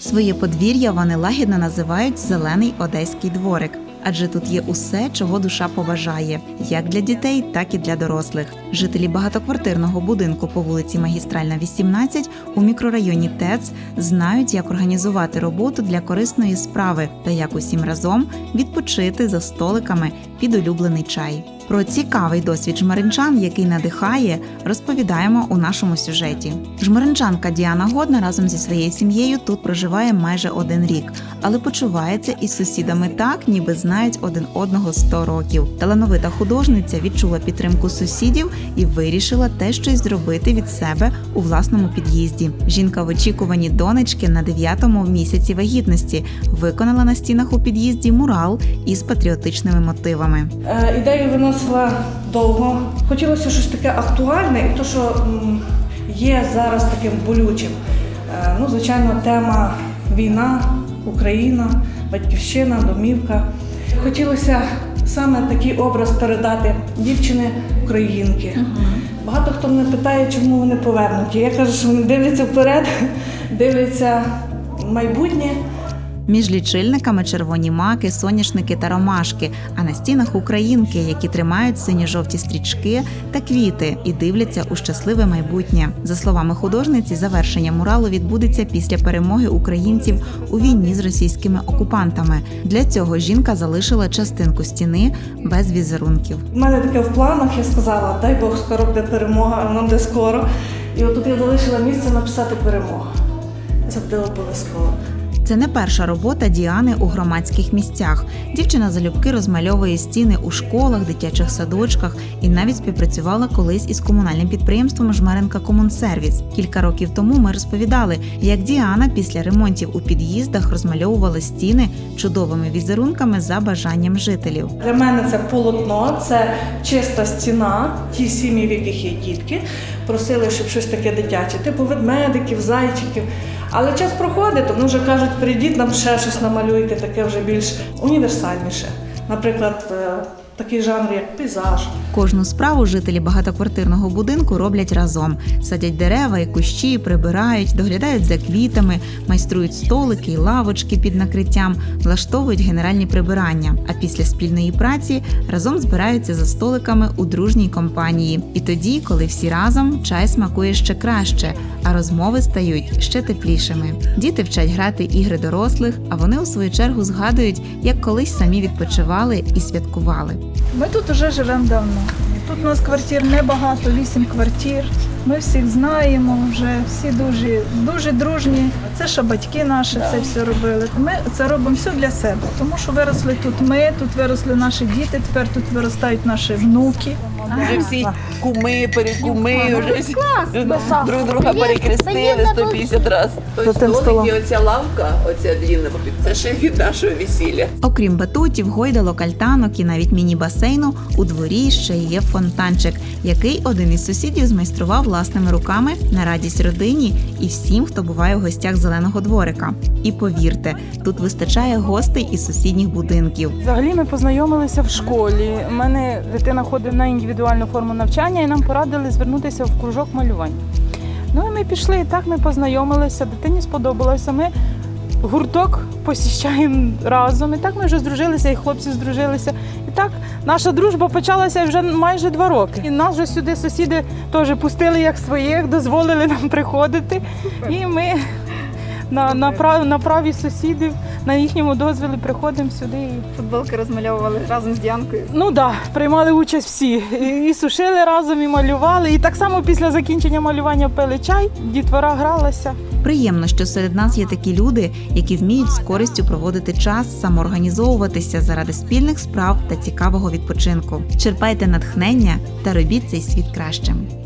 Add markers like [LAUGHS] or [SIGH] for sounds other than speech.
Своє подвір'я вони лагідно називають зелений одеський дворик, адже тут є усе, чого душа поважає, як для дітей, так і для дорослих. Жителі багатоквартирного будинку по вулиці Магістральна, 18 у мікрорайоні ТЕЦ знають, як організувати роботу для корисної справи та як усім разом відпочити за столиками під улюблений чай. Про цікавий досвід жмеринчан, який надихає, розповідаємо у нашому сюжеті. Жмеринчанка Діана Годна разом зі своєю сім'єю тут проживає майже один рік, але почувається із сусідами так, ніби знають один одного 100 років. Талановита художниця відчула підтримку сусідів і вирішила те щось зробити від себе у власному під'їзді. Жінка в очікуванні донечки на дев'ятому місяці вагітності виконала на стінах у під'їзді мурал із патріотичними мотивами. Е, Ідею виносила довго. Хотілося щось таке актуальне, і то, що є зараз таким болючим. Е, Ну, звичайно, тема війна, Україна, батьківщина, домівка. Хотілося саме такий образ передати дівчини українки. Багато хто мене питає, чому вони повернуті. Я кажу, що вони дивляться вперед, [LAUGHS] дивляться в майбутнє. Між лічильниками червоні маки, соняшники та ромашки, а на стінах українки, які тримають синьо-жовті стрічки та квіти і дивляться у щасливе майбутнє. За словами художниці, завершення муралу відбудеться після перемоги українців у війні з російськими окупантами. Для цього жінка залишила частинку стіни без візерунків. У мене таке в планах, я сказала, дай Бог скоро буде перемога, а воно буде скоро. І отут я залишила місце написати перемога. Це буде обов'язково. Це не перша робота Діани у громадських місцях. Дівчина залюбки розмальовує стіни у школах, дитячих садочках і навіть співпрацювала колись із комунальним підприємством Жмеренка Комунсервіс. Кілька років тому ми розповідали, як Діана після ремонтів у під'їздах розмальовувала стіни чудовими візерунками за бажанням жителів. Для мене це полотно, це чиста стіна, ті сім'ї, в яких є дітки, просили, щоб щось таке дитяче, типу ведмедиків, зайчиків. Але час проходить, вони вже кажуть, прийдіть нам ще щось намалюйте, таке вже більш універсальніше. Наприклад, е, такий жанр, як пейзаж. Кожну справу жителі багатоквартирного будинку роблять разом: садять дерева і кущі, прибирають, доглядають за квітами, майструють столики і лавочки під накриттям, влаштовують генеральні прибирання. А після спільної праці разом збираються за столиками у дружній компанії. І тоді, коли всі разом, чай смакує ще краще, а розмови стають ще теплішими. Діти вчать грати ігри дорослих, а вони у свою чергу згадують, як колись самі відпочивали і святкували. Ми тут вже живемо давно. Тут у нас квартир небагато, вісім квартир. Ми всіх знаємо, вже всі дуже, дуже дружні. Це ще батьки наші це все робили. Ми це робимо все для себе, тому що виросли тут ми, тут виросли наші діти, тепер тут виростають наші внуки. Вже всі куми, перекуми, вже всі друг друга перекрестили 150 разів. Той столик і оця лавка, оця длінна, це ще від нашого весілля. Окрім батутів, гойдалок, альтанок і навіть міні-басейну, у дворі ще є фонтанчик, який один із сусідів змайстрував власними руками на радість родині і всім, хто буває в гостях зеленого дворика. І повірте, тут вистачає гостей із сусідніх будинків. Взагалі ми познайомилися в школі. У мене дитина ходить на індивідуальну форму навчання і нам порадили звернутися в кружок малювання. Ну і ми пішли, і так ми познайомилися, дитині сподобалося. Ми гурток посіщаємо разом. І так ми вже здружилися, і хлопці здружилися. І так наша дружба почалася вже майже два роки. І нас вже сюди сусіди теж пустили як своїх, дозволили нам приходити. І ми на, на, прав, на праві сусідів, на їхньому дозволі приходимо сюди. І Футболки розмальовували разом з Діанкою. Ну так, да, приймали участь всі. І, і сушили разом, і малювали. І так само після закінчення малювання пили чай, дітвора гралася. Приємно, що серед нас є такі люди, які вміють з користю проводити час, самоорганізовуватися заради спільних справ та цікавого відпочинку. Черпайте натхнення та робіть цей світ кращим.